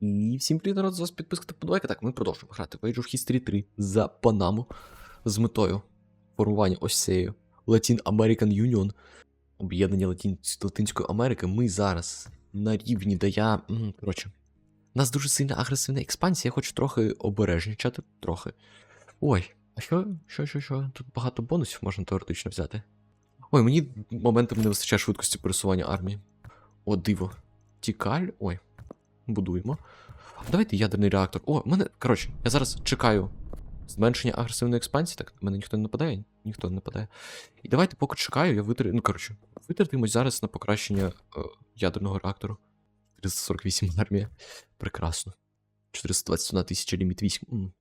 І всім привіт, народ, з вас підписка та подобайка. Так, ми продовжуємо грати в Age of History 3 за Панаму з метою формування ось цієї Latin American Union, об'єднання Латин... Латинської Америки. Ми зараз на рівні, де я. Коротше, у нас дуже сильна агресивна експансія, я хочу трохи обережнічати, трохи. Ой, а що, що, що, що? Тут багато бонусів можна теоретично взяти. Ой, мені моментами не вистачає швидкості пересування армії. О, диво. Тікаль. Ой, будуємо. Давайте ядерний реактор. О, мене. Коротше, я зараз чекаю зменшення агресивної експансії. Так, мене ніхто не нападає? Ніхто не нападає. І давайте, поки чекаю, я витр... Ну, коротше, витратимось зараз на покращення е, ядерного реактору. 348 армія. Прекрасно. 421 тисяча ліміт військ. М,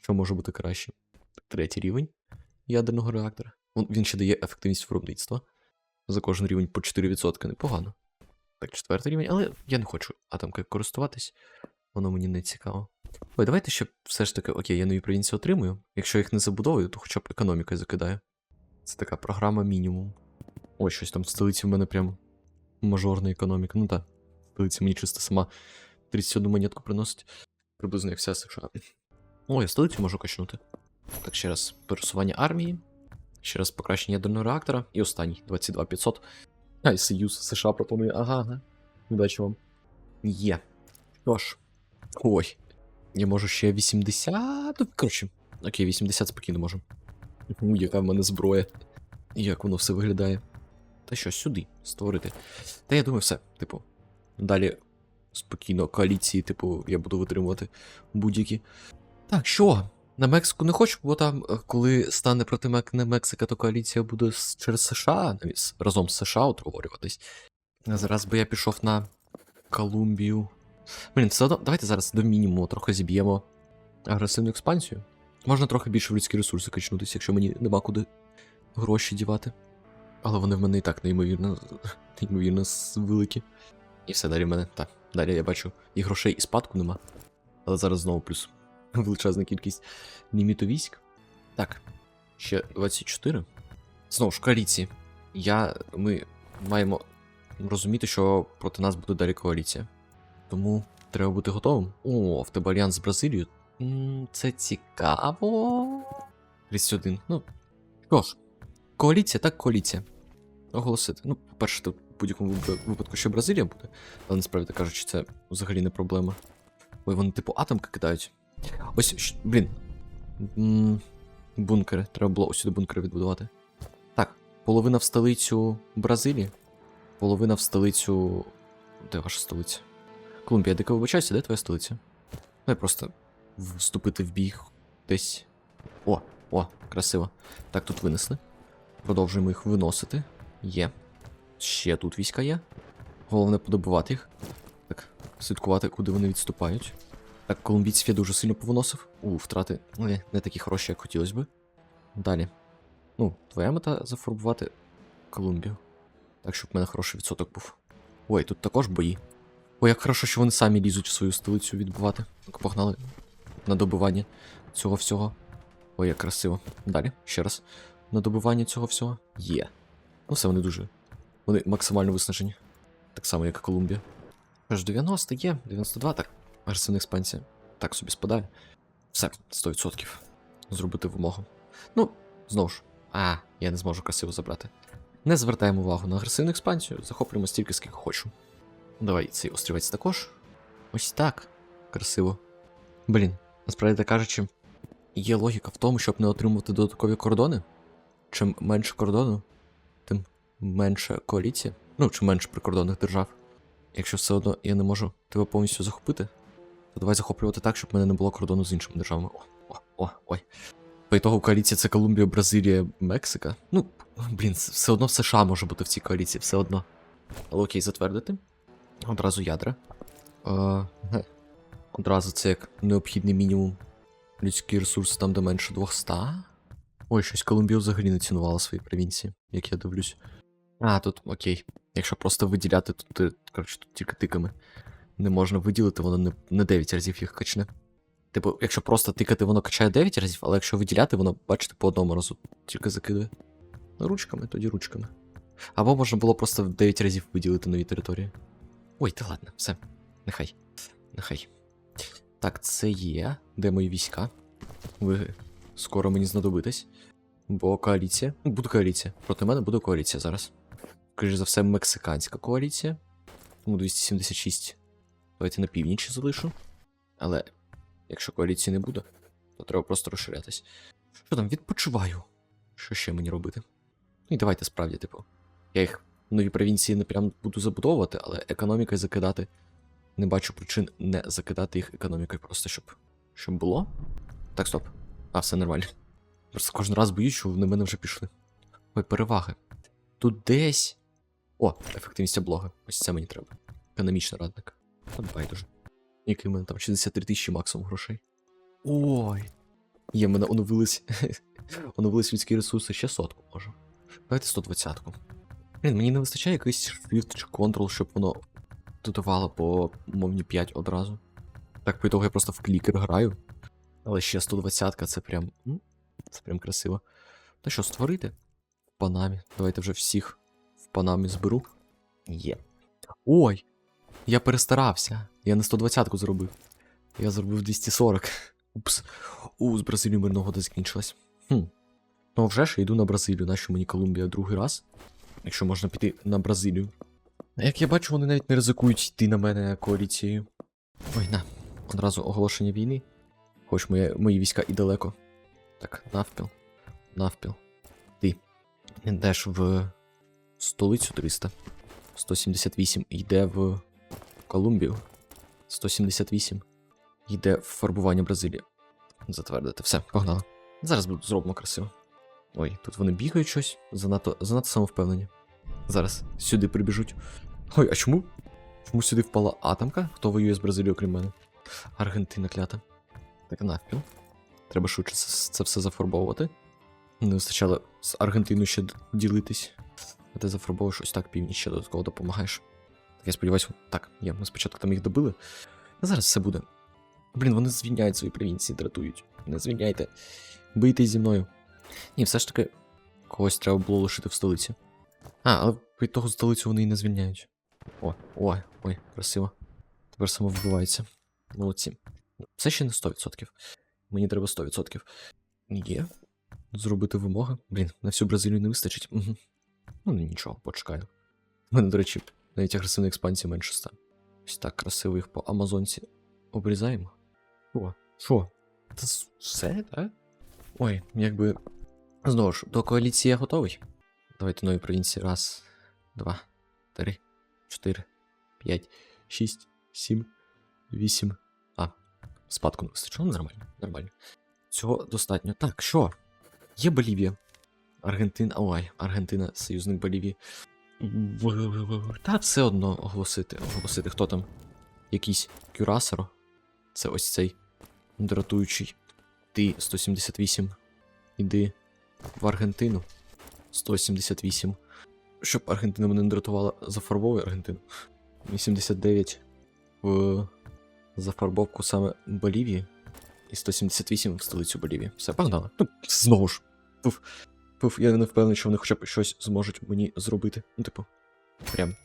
Що може бути краще? Третій рівень ядерного реактора. Він ще дає ефективність виробництва. За кожен рівень по 4%. Непогано. Так, четвертий рівень, але я не хочу атомкою користуватись. Воно мені не цікаво. Ой, давайте ще все ж таки, окей, я нові провінції отримую. Якщо їх не забудовую, то хоча б економікою закидаю. Це така програма мінімум. Ой, щось там в столиці в мене прям мажорна економіка. Ну так, столиця мені чисто сама 31 монетку приносить. Приблизно як вся США. Ой, я столицю можу качнути. Так, ще раз пересування армії. Ще раз покращення ядерного реактора. І останній 22500. А, і Союз США пропонує. Ага, ага. Удачі вам. Є. Що ж. Ой. Я можу ще 80. Ну, Коротше. Окей, 80 спокійно можу. У, яка в мене зброя. Як воно все виглядає. Та що, сюди створити. Та я думаю, все. Типу. Далі спокійно коаліції, типу, я буду витримувати будь-які. Так, що? На Мексику не хочу, бо там, е, коли стане проти Мексика, то коаліція буде через США навіть разом з США утворюватись. Зараз би я пішов на Колумбію. Блін, все одно, давайте зараз до мінімуму трохи зіб'ємо агресивну експансію. Можна трохи більше в людські ресурси качнутися, якщо мені нема куди гроші дівати. Але вони в мене і так неймовірно, неймовірно великі. І все, далі в мене. Так, далі я бачу і грошей, і спадку нема. Але зараз знову плюс величезна кількість ліміту військ. Так, ще 24. Знову ж, коаліції. Я. Ми маємо розуміти, що проти нас буде далі коаліція. Тому треба бути готовим. О, в тебе альянс з Бразилією. Це цікаво. 31. Ну. Що ж, коаліція, так коаліція. Оголосити. Ну, по-перше, в будь-якому випадку ще Бразилія буде, але насправді кажучи, це взагалі не проблема. Ой, вони типу атомки кидають. Ось, блін. М, Бункери. Треба було усюди бункери відбудувати. Так, половина в столицю Бразилії, половина в столицю. Де ваша столиця? Колумбія, дико вибачайся, де твоя столиця? Дай просто вступити в бій десь. О, о, красиво. Так, тут винесли. Продовжуємо їх виносити. Є. Ще тут війська є. Головне подобувати їх. Так, слідкувати, куди вони відступають. Так, колумбійців я дуже сильно повиносив. У, втрати не, не такі хороші, як хотілося би. Далі. Ну, твоя мета зафарбувати Колумбію. Так, щоб в мене хороший відсоток був. Ой, тут також бої. Ой, як хорошо, що вони самі лізуть в свою столицю відбувати. Так, погнали на добивання цього всього. Ой, як красиво. Далі, ще раз. На добивання цього всього. Є. Ну, все, вони дуже. Вони максимально виснажені. Так само, як і Колумбія. Аж 90 є, 92, так. Агресивна експансія. Так собі спадає. Все, 100%. Зробити вимогу. Ну, знову ж. А, я не зможу красиво забрати. Не звертаємо увагу на агресивну експансію, захоплюємо стільки, скільки хочу. Давай цей острівець також. Ось так. Красиво. Блін, насправді так кажучи, є логіка в тому, щоб не отримувати додаткові кордони. Чим менше кордону, тим менше коаліція. Ну, чим менше прикордонних держав. Якщо все одно я не можу тебе повністю захопити, то давай захоплювати так, щоб в мене не було кордону з іншими державами. О, о, о, ой. По ітогу коаліція це Колумбія, Бразилія, Мексика. Ну, блін, все одно США може бути в цій коаліції, все одно. Але окей, затвердити. Одразу ядра. Е. Одразу це як необхідний мінімум. Людський ресурс там, де менше 200. Ой, щось Колумбія взагалі не цінувала свої провінції, як я дивлюсь. А, тут окей. Якщо просто виділяти, то ти, коротше, тут тільки тиками. Не можна виділити, воно не, не 9 разів їх качне. Типу, якщо просто тикати, воно качає 9 разів, але якщо виділяти, воно, бачите, по одному разу тільки закидує. Ну, Ручками, тоді ручками. Або можна було просто в 9 разів виділити нові території. Ой, та ладно, все. Нехай. Нехай. Так, це є. Де мої війська? Ви скоро мені знадобитесь. Бо коаліція. Ну, Буде коаліція. Проти мене буде коаліція зараз. Скоріше за все, мексиканська коаліція. Тому 276. Давайте на північі залишу. Але якщо коаліції не буде, то треба просто розширятись. Що там, відпочиваю. Що ще мені робити? Ну і давайте справді, типу. Я їх в нові провінції не прям буду забудовувати, але економікою закидати. Не бачу причин не закидати їх економікою, просто щоб. Щоб було. Так, стоп. А, все нормально. Просто кожен раз боюсь, що вони мене вже пішли. Ой, переваги. Тут десь. О, ефективність облоги. Ось це мені треба. Економічний радник. От байдуже. Який в мене там 63 тисячі максимум грошей. Ой. Є, в мене оновились. оновились людські ресурси ще сотку можу. Давайте 120-ку. Блін, мені не вистачає якийсь Shift чи Ctrl, щоб воно додавало по мовні 5 одразу. Так, по ітогу я просто в клікер граю. Але ще 120-ка це прям. Це прям красиво. Та що, створити? В Панамі. Давайте вже всіх в Панамі зберу. Є. Ой! Я перестарався. Я не 120-ку зробив. Я зробив 240. Упс. У, з Бразилією мирна угода закінчилась. Хм. Ну, вже ж я йду на Бразилію, нащо мені Колумбія другий раз? Якщо можна піти на Бразилію. Як я бачу, вони навіть не ризикують йти на мене коаліцією. Ой, на. Одразу оголошення війни. Хоч моє, мої війська і далеко. Так, навпіл. Навпіл. Ти. Йдеш в столицю 300. 178 йде в Колумбію. 178 йде в фарбування Бразилії. Затвердити. Все, погнали. Зараз зробимо красиво. Ой, тут вони бігають щось. Занадто, занадто самовпевнені. Зараз сюди прибіжуть. Ой, а чому? Чому сюди впала атомка? Хто воює з Бразилією, крім мене? Аргентина клята. Так, навпіл. Треба швидше це, це все зафарбовувати. Не вистачало з Аргентиною ще ділитись. А ти зафарбовуєш ось так північ ще додатково допомагаєш. Я сподіваюся, так, є, ми спочатку там їх добили. А зараз все буде. Блін, вони звільняють свої провінції, дратують. Не звільняйте. Бийтесь зі мною. Ні, все ж таки, когось треба було лишити в столиці. А, але від того столицю вони і не звільняють. О, ой, ой, красиво. Тепер само вбивається. Молодці. Це ще не 100%. Мені треба 100%. Є. Зробити вимоги. Блін, на всю Бразилію не вистачить. Угу. Ну, нічого, почекаю. У мене, до речі, навіть агресивна експансія менше стане. Ось так красиво їх по Амазонці обрізаємо. О, що? Це все, так? Ой, якби. Знову ж, до коаліції я готовий. Давайте нові провінції. Раз, два, три, чотири, п'ять, шість, сім, вісім. А, спадку не вистачило. Нормально, нормально. Цього достатньо. Так, що? Є Болівія. Аргентина. Ой, Аргентина, союзник Болівії. Та все одно оголосити. Оголосити, хто там? Якийсь Кюрасеро. Це ось цей дратуючий. Ти 178. Іди в Аргентину. 178. Щоб Аргентина мене не дратувала, зафарбовуй Аргентину. 89 в зафарбовку саме Болівії. І 178 в столицю Болівії. Все, погнали. Ну, знову ж. Пуф. Пуф, я не впевнений, що вони хоча б щось зможуть мені зробити. Ну, типу, прям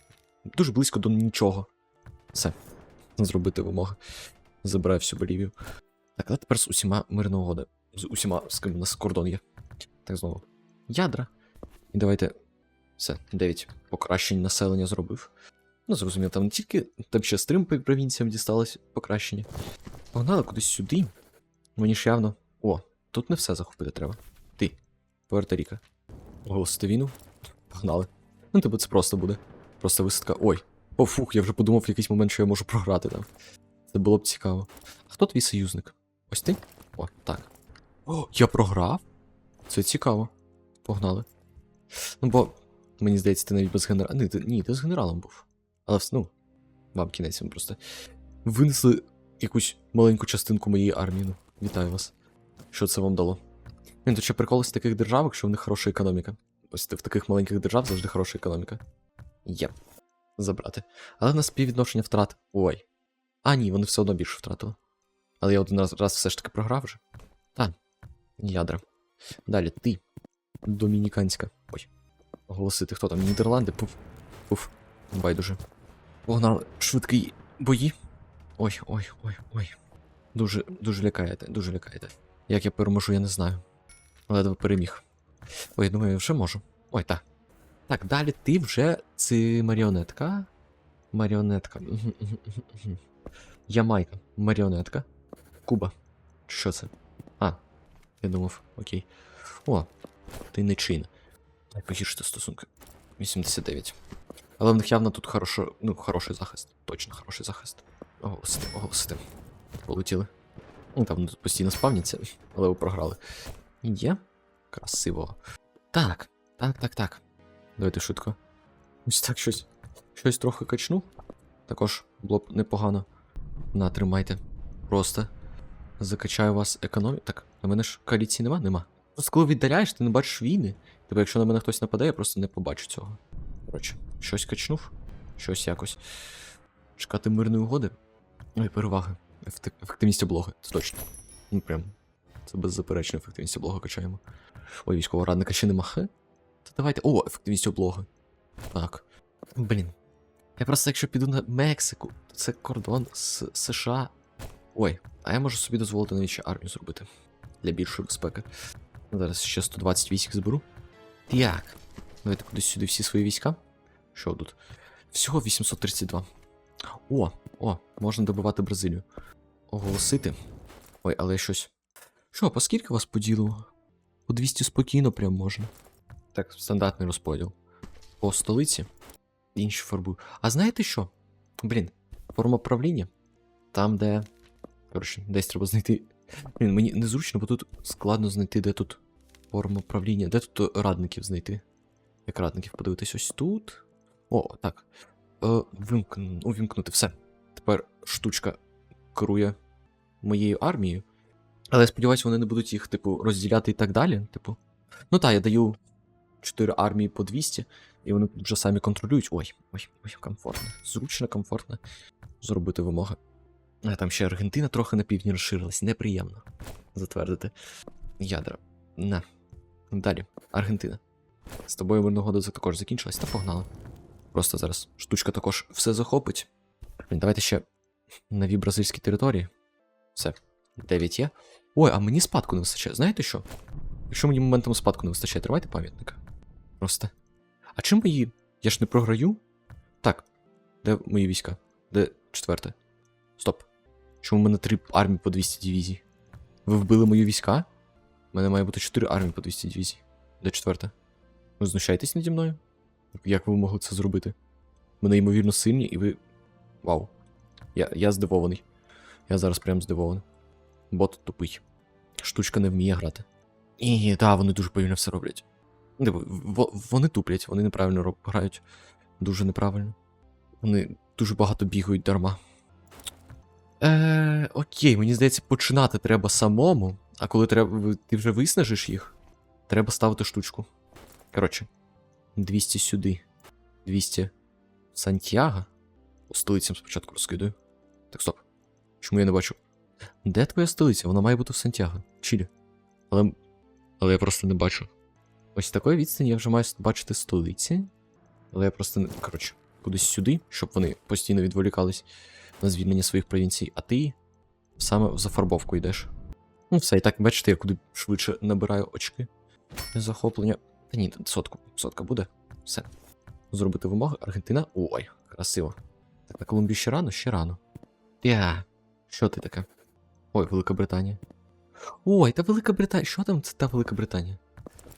дуже близько до нічого. Все. Зробити вимоги. Забираю всю Болівію. Так, а тепер з усіма мирна угода. З усіма, з ким у нас кордон є. Так знову. Ядра. І давайте. Все, 9 покращень населення зробив. Ну, зрозуміло, там не тільки там ще стрим по провінціям дісталось покращення. Погнали кудись сюди. Мені ж явно. О, тут не все захопити треба. Пуерто-Ріка. Оголосити війну. Погнали. Ну, типу, це просто буде. Просто висадка. Ой. О, фух, я вже подумав в якийсь момент, що я можу програти там. Це було б цікаво. А хто твій союзник? Ось ти? О, так. О, я програв? Це цікаво. Погнали. Ну, бо, мені здається, ти навіть без генерала. Ні, ти, ні, ти з генералом був. Але ну, вам кінець він просто. Винесли якусь маленьку частинку моєї армії. Ну, вітаю вас. Що це вам дало? Він тут ще прикол з таких державок, що в них хороша економіка. Ось в таких маленьких держав завжди хороша економіка. Є. Забрати. Але в нас співвідношення втрат. Ой. А, ні, вони все одно більше втратили. Але я один раз, раз все ж таки програв вже. Та. Ядра. Далі, ти. Домініканська. Ой. Оголосити, хто там? Нідерланди? Пуф. Пуф. Байдуже. Погнали. Швидкі бої. Ой, ой, ой, ой. Дуже, дуже лякаєте, дуже лякаєте. Як я переможу, я не знаю. Ледве переміг. Ой, я думаю, я вже можу. Ой, так. Так, далі ти вже це маріонетка. Маріонетка. Ямайка. Маріонетка. Куба. Що це? А, я думав, окей. О, ти не чин. Погіршити стосунки. 89. Але в них явно тут хорошо, ну, хороший захист. Точно хороший захист. Оголосити, оголосити. Полетіли. Ну, там постійно спавняться, але ви програли. Є? Красиво. Так, так, так, так. Давайте швидко. Ось так щось. Щось трохи качну. Також було б непогано. На, тримайте. Просто закачаю вас економію. Так, на мене ж коаліції нема? Нема. Просто коли віддаляєш, ти не бачиш війни. Тобто, якщо на мене хтось нападе, я просто не побачу цього. Коротше, щось качнув, щось якось. Чекати мирної угоди. Ой, переваги. Ефективність облоги, це точно. Ну прям. Це беззаперечно ефективність облоги качаємо. Ой, військового радника ще нема. Хе? Та давайте. О, ефективність облоги. Так. Блін. Я просто, якщо піду на Мексику, то це кордон з США. Ой, а я можу собі дозволити навіть ще армію зробити. Для більшої безпеки. Зараз ще 120 військ зберу. Так. Давайте кудись сюди всі свої війська. Що тут? Всього 832. О, о, можна добивати Бразилію. Оголосити. Ой, але щось. Що, по скільки вас поділу? По 200 спокійно прям можна. Так, стандартний розподіл. По столиці. Інші фарбую. А знаєте що? Блін, форма правління. Там, де. Коротше, десь треба знайти. Блін, мені незручно, бо тут складно знайти, де тут форма правління. Де тут радників знайти? Як радників подивитись ось тут. О, так. Е, вимкн... Увімкнути все. Тепер штучка керує моєю армією. Але я сподіваюся, вони не будуть їх, типу, розділяти і так далі. Типу. Ну так, я даю 4 армії по 200, і вони вже самі контролюють. Ой, ой, ой, комфортно. Зручно, комфортно. Зробити вимоги. А там ще Аргентина трохи на півдні розширилась. Неприємно. Затвердити. Ядра. На. Далі. Аргентина. З тобою мирна угода також закінчилась, та погнали. Просто зараз штучка також все захопить. Давайте ще нові бразильські території. Все. 9 є. Ой, а мені спадку не вистачає. Знаєте що? Якщо мені моментом спадку не вистачає, тримайте пам'ятника. Просто. А чим мої. Я ж не програю? Так. Де мої війська? Де четверте? Стоп. Чому в мене три армії по 200 дивізій? Ви вбили мої війська? У мене має бути 4 армії по 200 дивізій. Де четверта? Ви знущаєтесь наді мною? Як ви могли це зробити? Ми неймовірно сильні, і ви. Вау. Я, я здивований. Я зараз прям здивований. Бот тупий. Штучка не вміє грати. І так, вони дуже повільно все роблять. Диво, во- вони туплять, вони неправильно роб- грають. Дуже неправильно. Вони дуже багато бігають дарма. Е, окей, мені здається, починати треба самому, а коли треба, ти вже виснажиш їх, треба ставити штучку. Коротше, 200 сюди. 200 Сантьяго. По столицям спочатку розкидаю. Так, стоп. Чому я не бачу? Де твоя столиця? Вона має бути в Сантьяго. Чилі. Але. Але я просто не бачу. Ось такої відстані я вже маю бачити столиці. Але я просто не. Коротше, кудись сюди, щоб вони постійно відволікались на звільнення своїх провінцій, а ти саме в зафарбовку йдеш. Ну, все, і так, бачите, я куди швидше набираю очки. Захоплення. Та ні, сотку. Сотка буде. Все. Зробити вимоги. Аргентина. Ой, красиво. Так, на Колумбію ще рано, ще рано. Я. Що ти таке? Ой, Велика Британія. Ой, та Велика Британія. Що там це та Велика Британія?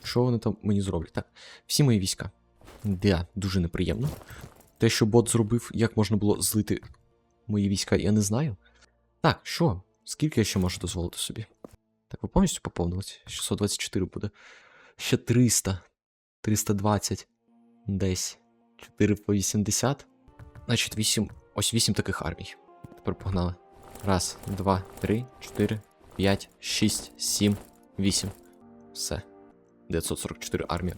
Що вони там мені зроблять? Так, всі мої війська. Да, дуже неприємно. Те, що бот зробив, як можна було злити мої війська, я не знаю. Так, що? Скільки я ще можу дозволити собі? Так, ви повністю поповнились? 624 буде. Ще 300. 320. Десь. 4 по 80. Значить, 8. Ось 8 таких армій. Тепер погнали. Раз, два, три, чотири, п'ять, шість, сім, вісім. Все. 944 армія.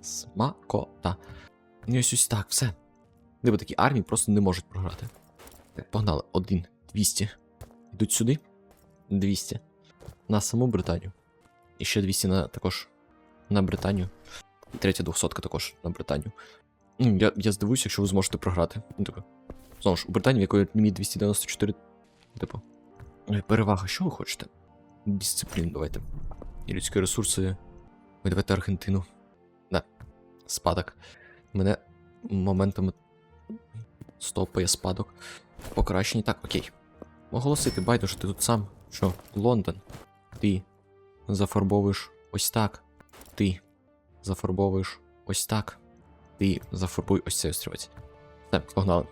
Смакота. І ось ось так, все. Диво такі армії просто не можуть програти. Так, погнали. Один, 200. Йдуть сюди. 200. На саму Британію. І ще 200 на також на Британію. І третя двохсотка також на Британію. Я, я здивуюся, якщо ви зможете програти. Знову ж, у Британії, в якої ліміт 294 Типу. Перевага, що ви хочете? Дисциплін, давайте. І людські ресурси. Ой, давайте Аргентину. Да. Спадок. Мене моментами стопає спадок. Покращені. Так, окей. Оголосити, байдуже, ти тут сам. Що? Лондон. Ти зафарбовуєш ось так. Ти зафарбовуєш ось так. Ти зафарбуй ось цей острівець. Все, погнали.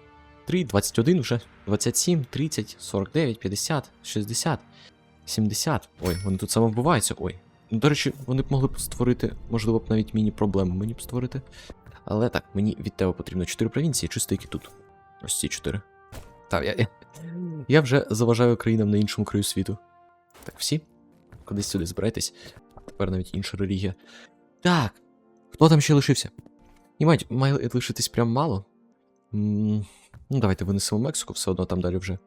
3, 21 вже, 27, 30, 49, 50, 60, 70. Ой, вони тут самовбиваються. Ой. Ну, До речі, вони б могли б створити, можливо б навіть міні-проблеми мені б створити. Але так, мені від тебе потрібно 4 провінції, чисто які тут. Ось ці 4. Так, я, я, я вже заважаю країнам на іншому краю світу. Так, всі? Кудись сюди збирайтесь. Тепер навіть інша релігія. Так. Хто там ще лишився? І мають, має лишитись прям мало. М, Ну, давайте винесемо Мексику, все одно там далі вже.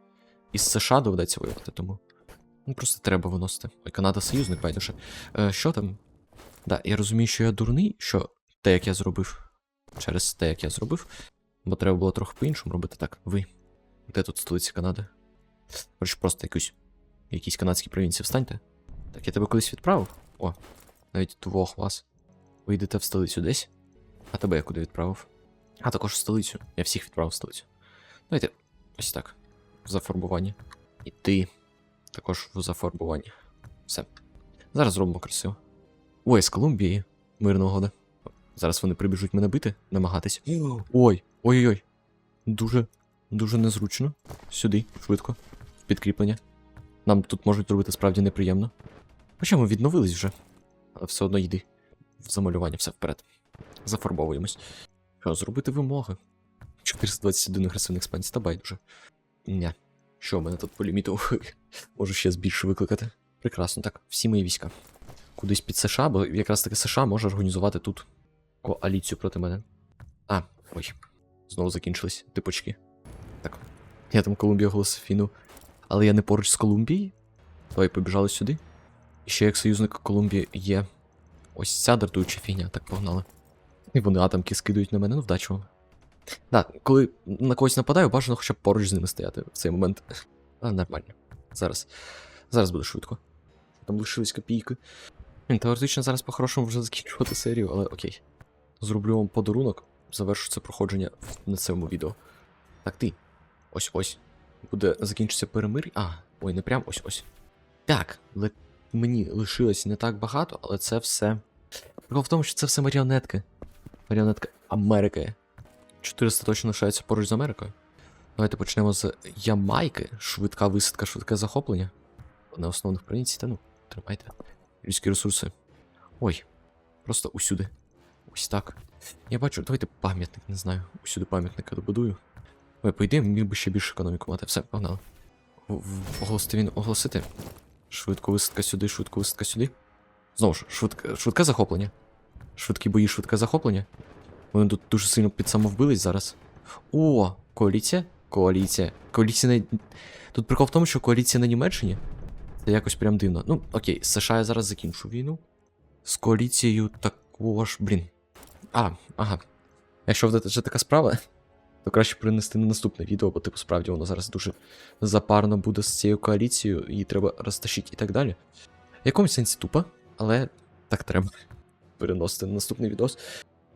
Із США доведеться воювати, тому. Ну, просто треба виносити. Ой, Канада союзник, байдуже. Е, що там? Да, я розумію, що я дурний, що те, як я зробив, через те, як я зробив, бо треба було трохи по-іншому робити. Так, ви. Де тут столиця Канади? Коротше, просто якусь, якісь канадські провінції встаньте. Так, я тебе колись відправив? О, навіть двох вас. Ви йдете в столицю десь? А тебе я куди відправив? А також в столицю. Я всіх відправив в столицю. Давайте ось так. В зафарбуванні. І ти також в зафарбуванні. Все. Зараз зробимо красиво. Ой, з Колумбії. Мирна угода. Зараз вони прибіжуть мене бити, намагатись. Ой, ой-ой-ой. Дуже, дуже незручно. Сюди, швидко. Підкріплення. Нам тут можуть зробити справді неприємно. Хоча ми відновились вже. Але все одно йди. В замалювання все вперед. Зафарбовуємось. Що, зробити вимоги? 421 агресивних спанців, та байдуже. Ня. Що в мене тут по ліміту? Можу ще збільше викликати. Прекрасно, так, всі мої війська. Кудись під США, бо якраз таки США може організувати тут коаліцію проти мене. А, ой. Знову закінчились типочки. Так. Я там Колумбію оголосив війну. Але я не поруч з Колумбією. Давай побіжали сюди. І ще як союзник Колумбії є. Ось ця дратуюча фігня, так погнали. І вони атомки скидують на мене, ну вдачу вам. Да, коли на когось нападаю, бажано хоча б поруч з ними стояти в цей момент. А, нормально. Зараз. Зараз буде швидко. Там лишились копійки. Блін, Теоретично зараз по-хорошому вже закінчувати серію, але окей. Зроблю вам подарунок, завершу це проходження на цьому відео. Так, ти. Ось ось. Буде закінчитися перемир'я. А, ой, не прям ось ось. Так, але мені лишилось не так багато, але це все. Прикол в тому, що це все маріонетки. Маріонетка Америки. 400 точно лишаються поруч з Америкою. Давайте почнемо з Ямайки. Швидка висадка, швидке захоплення. На основних провінцій, та ну, тримайте. Людські ресурси. Ой, просто усюди. Ось так. Я бачу, давайте пам'ятник, не знаю. Усюди пам'ятника добудую. Ой, по міг би ще більше економіку мати. Все, погнали. Оголосити він, оголосити. Швидко висадка сюди, швидко висадка сюди. Знову ж, швидке, швидке захоплення. Швидкі бої, швидке захоплення. Вони тут дуже сильно під самовбились зараз. О, коаліція? Коаліція. Коаліція на. Тут прикол в тому, що коаліція на Німеччині. Це якось прям дивно. Ну, окей, з США я зараз закінчу війну. З коаліцією також, блін. А, ага. Якщо вже така справа, то краще принести на наступне відео, бо типу справді воно зараз дуже запарно буде з цією коаліцією, її треба розташити і так далі. В якомусь сенсі тупо, але так треба переносити на наступний відос.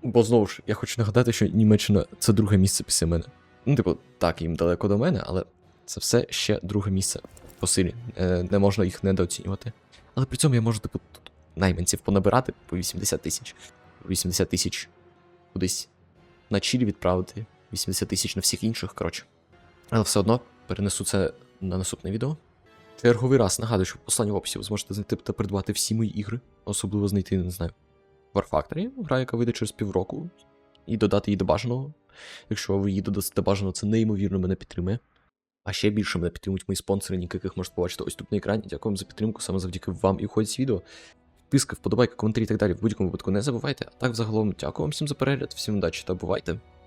Бо знову ж, я хочу нагадати, що Німеччина це друге місце після мене. Ну, типу, так, їм далеко до мене, але це все ще друге місце по силі. Е, не можна їх недооцінювати. Але при цьому я можу, типу, тут найманців понабирати по 80 тисяч. 80 тисяч кудись на Чилі відправити, 80 тисяч на всіх інших, коротше. Але все одно перенесу це на наступне відео. Черговий раз нагадую, що в посланні в описі ви зможете знайти та придбати всі мої ігри, особливо знайти, не знаю, War Factory, гра, яка вийде через півроку, і додати її до бажаного. Якщо ви її додасте до бажаного, це неймовірно мене підтримує. А ще більше мене підтримують мої спонсори, яких можете побачити ось тут на екрані. Дякую вам за підтримку, саме завдяки вам і уходять відео. Підписка, вподобайка, коментарі і так далі. В будь-якому випадку не забувайте. А так, взагалом, дякую вам всім за перегляд, всім удачі та бувайте.